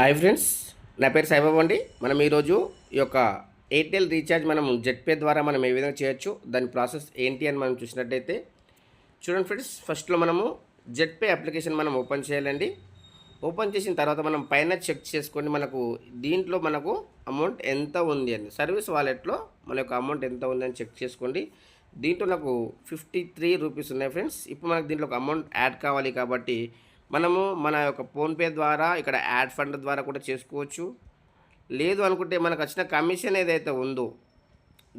Hi friends నా పేరు సాయిబాబు అండి. మనం ఈరోజు ఈ యొక్క ఎయిర్టెల్ రీఛార్జ్ మనం జెట్పే ద్వారా మనం ఏ విధంగా చేయొచ్చు దాని ప్రాసెస్ ఏంటి అని మనం చూసినట్టయితే చూడండి ఫ్రెండ్స్ ఫస్ట్లో మనము జెట్పే అప్లికేషన్ మనం ఓపెన్ చేయాలండి. ఓపెన్ చేసిన తర్వాత మనం పైన చెక్ చేసుకొని మనకు దీంట్లో మనకు అమౌంట్ ఎంత ఉంది అని సర్వీస్ వాలెట్లో మన యొక్క అమౌంట్ ఎంత ఉంది అని చెక్ చేసుకోండి. దీంట్లో నాకు ఫిఫ్టీ త్రీ రూపీస్ ఉన్నాయి ఫ్రెండ్స్. ఇప్పుడు మనకు దీంట్లో ఒక అమౌంట్ యాడ్ కావాలి కాబట్టి మనము మన యొక్క ఫోన్పే ద్వారా ఇక్కడ యాడ్ ఫండ్ ద్వారా కూడా చేసుకోవచ్చు. లేదు అనుకుంటే మనకు వచ్చిన కమిషన్ ఏదైతే ఉందో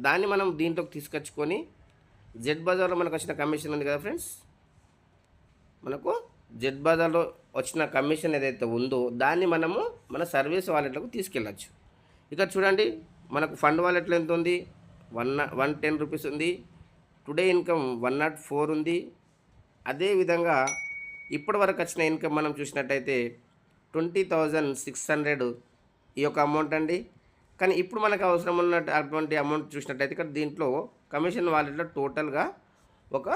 దాన్ని మనం దీంట్లోకి తీసుకొచ్చుకొని జెడ్ బజార్లో మనకు వచ్చిన కమిషన్ ఉంది కదా ఫ్రెండ్స్? మనకు జెడ్ బజార్లో వచ్చిన కమిషన్ ఏదైతే ఉందో దాన్ని మనము మన సర్వీస్ వాలెట్లకు తీసుకెళ్ళచ్చు. ఇక్కడ చూడండి మనకు ఫండ్ వాలెట్లో ఎంత ఉంది? వన్ వన్ టెన్ రూపీస్ ఉంది. Today income one nought four ఉంది. అదేవిధంగా ఇప్పటి వరకు వచ్చిన ఇన్కమ్ మనం చూసినట్టయితే ట్వంటీ థౌజండ్ సిక్స్ హండ్రెడ్ ఈ యొక్క అమౌంట్ అండి. కానీ ఇప్పుడు మనకు అవసరం ఉన్న అటువంటి అమౌంట్ చూసినట్టయితే ఇక్కడ దీంట్లో కమిషన్ వాలెట్లో టోటల్గా ఒక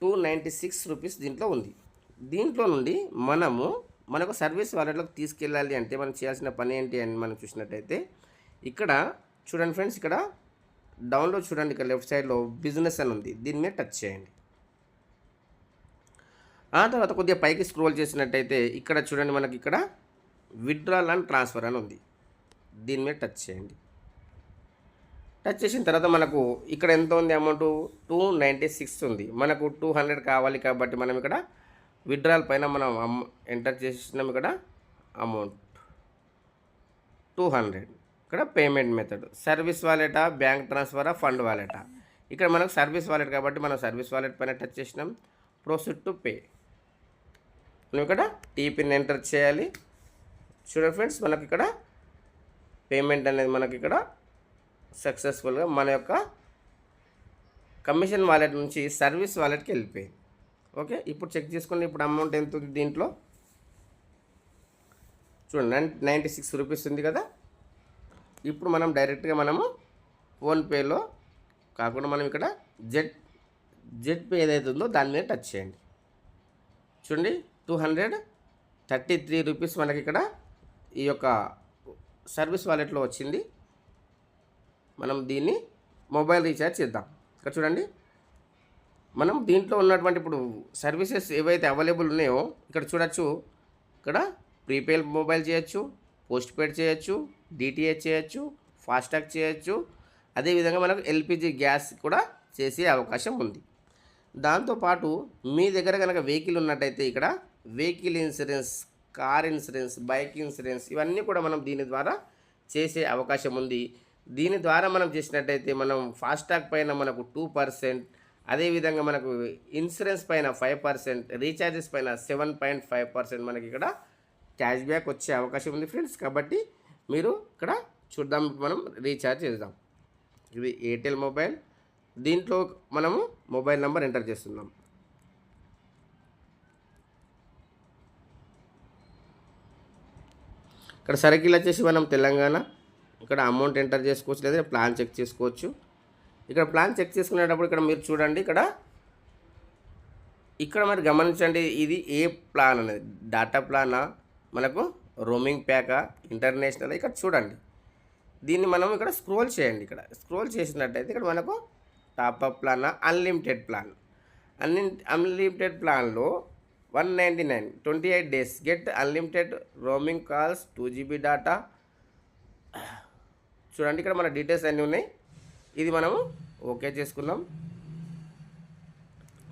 టూ నైంటీ సిక్స్ రూపీస్ దీంట్లో ఉంది. దీంట్లో నుండి మనము మనకు సర్వీస్ వాలెట్లోకి తీసుకెళ్ళాలి అంటే మనం చేయాల్సిన పని ఏంటి అని మనం చూసినట్టయితే ఇక్కడ చూడండి ఫ్రెండ్స్ ఇక్కడ డౌన్లోడ్ చూడండి ఇక్కడ లెఫ్ట్ సైడ్లో బిజినెస్ అని ఉంది. దీని మీద టచ్ చేయండి. ఆ తర్వాత కొద్దిగా పైకి స్క్రోల్ చేసినట్టయితే ఇక్కడ చూడండి మనకి ఇక్కడ విత్డ్రాల్ అండ్ ట్రాన్స్ఫర్ అని ఉంది. దీని మీద టచ్ చేయండి. టచ్ చేసిన తర్వాత మనకు ఇక్కడ ఎంత ఉంది అమౌంట్? టూ నైంటీ సిక్స్ ఉంది. మనకు టూ హండ్రెడ్ కావాలి కాబట్టి మనం ఇక్కడ విత్డ్రాల్ పైన మనం ఎంటర్ చేసినాం ఇక్కడ అమౌంట్. Two hundred. ఇక్కడ పేమెంట్ మెథడ్. సర్వీస్ వాలెటా? బ్యాంక్ ట్రాన్స్ఫరా? ఫండ్ వాలెటా? ఇక్కడ మనకు సర్వీస్ వాలెట్ కాబట్టి మనం సర్వీస్ వాలెట్ పైన టచ్ చేసినాం. Proceed to pay. మనం ఇక్కడ టీపీని ఎంటర్ చేయాలి. చూడండి ఫ్రెండ్స్ మనకి ఇక్కడ పేమెంట్ అనేది మనకి ఇక్కడ సక్సెస్ఫుల్గా మన యొక్క కమిషన్ వాలెట్ నుంచి సర్వీస్ వాలెట్కి వెళ్ళిపోయింది. ఓకే ఇప్పుడు చెక్ చేసుకుని ఇప్పుడు అమౌంట్ ఎంత ఉంది దీంట్లో? చూడండి నైన్ నైంటీ సిక్స్ రూపీస్ ఉంది కదా? ఇప్పుడు మనం డైరెక్ట్గా మనము ఫోన్పేలో కాకుండా మనం ఇక్కడ జెడ్ జెడ్ పే ఏదైతే ఉందో దాని మీద టచ్ చేయండి. చూడండి two hundred thirty three rupees మనకి ఇక్కడ ఈ యొక్క సర్వీస్ వాలెట్లో వచ్చింది. మనం దీన్ని మొబైల్ రీఛార్జ్ చేద్దాం. ఇక్కడ చూడండి. మనం దీంట్లో ఉన్నటువంటి ఇప్పుడు సర్వీసెస్ ఏవైతే అవైలబుల్ ఉన్నాయో ఇక్కడ చూడొచ్చు. ఇక్కడ ప్రీపెయిడ్ మొబైల్ చేయొచ్చు పోస్ట్ పెయిడ్ చేయొచ్చు డిటిహెచ్ చేయొచ్చు ఫాస్టాగ్ చేయొచ్చు. అదేవిధంగా మనకు ఎల్పిజి గ్యాస్ కూడా చేసే అవకాశం ఉంది. దాంతోపాటు మీ దగ్గర కనుక వెహికల్ ఉన్నట్టయితే ఇక్కడ vehicle insurance car insurance bike insurance ఇవన్నీ కూడా మనం దీని ద్వారా చేసే అవకాశం ఉంది. దీని ద్వారా మనం చేసినట్టయితే మనం ఫాస్టాగ్ పైన మనకు టూ పర్సెంట్ అదేవిధంగా మనకు ఇన్సూరెన్స్ పైన ఫైవ్ పర్సెంట్ రీఛార్జెస్ పైన సెవెన్ పాయింట్ ఫైవ్ పర్సెంట్ మనకి ఇక్కడ క్యాష్ బ్యాక్ వచ్చే అవకాశం ఉంది ఫ్రెండ్స్. కాబట్టి మీరు ఇక్కడ చూద్దాం మనం రీఛార్జ్ చేద్దాం. ఇది ఎయిర్టెల్ మొబైల్. దీంట్లో మనము మొబైల్ నెంబర్ ఎంటర్ చేస్తున్నాం. ఇక్కడ సర్కిల్ వచ్చేసి మనం తెలంగాణ. ఇక్కడ అమౌంట్ ఎంటర్ చేసుకోవచ్చు లేదా ప్లాన్ చెక్ చేసుకోవచ్చు. ఇక్కడ ప్లాన్ చెక్ చేసుకునేటప్పుడు ఇక్కడ మీరు చూడండి ఇక్కడ ఇక్కడ మరి గమనించండి ఇది ఏ ప్లాన్ అనేది? డాటా ప్లానా మనకు రోమింగ్ ప్యాకా ఇంటర్నేషనల్ ఇక్కడ చూడండి. దీన్ని మనం ఇక్కడ స్క్రోల్ చేయండి ఇక్కడ. స్క్రోల్ చేసినట్టయితే ఇక్కడ మనకు టాప్అప్ ప్లానా అన్లిమిటెడ్ ప్లాన్ అన్లి అన్లిమిటెడ్ ప్లాన్లో one ninety nine twenty eight days. Get unlimited roaming calls two GB data. చూడండి ఇక్కడ మన డీటెయిల్స్ అన్నీ ఉన్నాయి. ఇది మనము ఓకే చేసుకున్నాం.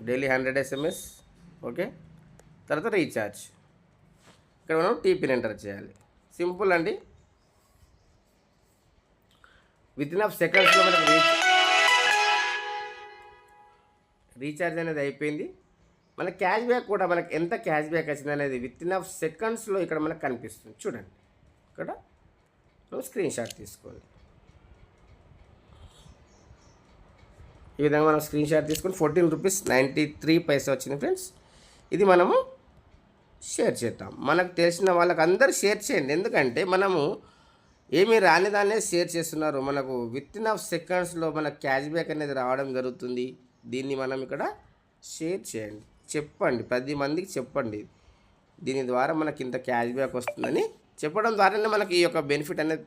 Daily hundred SMS okay. తర్వాత రీఛార్జ్. ఇక్కడ మనం టీపీని ఎంటర్ చేయాలి. సింపుల్ అండి. విత్ ఇన్ ఆఫ్ సెకండ్స్లో మనకు రీచ్ రీఛార్జ్ అనేది అయిపోయింది. మన క్యాష్ బ్యాక్ కూడా మనకి ఎంత క్యాష్ బ్యాక్ వచ్చింది అనేది విత్ ఇన్ ఆఫ్ సెకండ్స్లో ఇక్కడ మనకు కనిపిస్తుంది. చూడండి. ఇక్కడ స్క్రీన్ షాట్ తీసుకోండి ఈ విధంగా మనం స్క్రీన్ షాట్ తీసుకొని fourteen rupees ninety three paisa వచ్చింది ఫ్రెండ్స్ ఇది మనము షేర్ చేద్దాం. మనకు తెలిసిన వాళ్ళకి అందరు షేర్ చేయండి. ఎందుకంటే మనము ఏమీ రాని దాన్నే షేర్ చేస్తున్నారు. మనకు విత్ ఇన్ ఆఫ్ సెకండ్స్లో మన క్యాష్ బ్యాక్ అనేది రావడం జరుగుతుంది. దీన్ని మనం ఇక్కడ షేర్ చేయండి. చెప్పండి పది మందికి చెప్పండి. దీని ద్వారా మనకి ఇంత క్యాష్ బ్యాక్ వస్తుందని చెప్పడం ద్వారానే మనకి ఈ యొక్క బెనిఫిట్ అనేది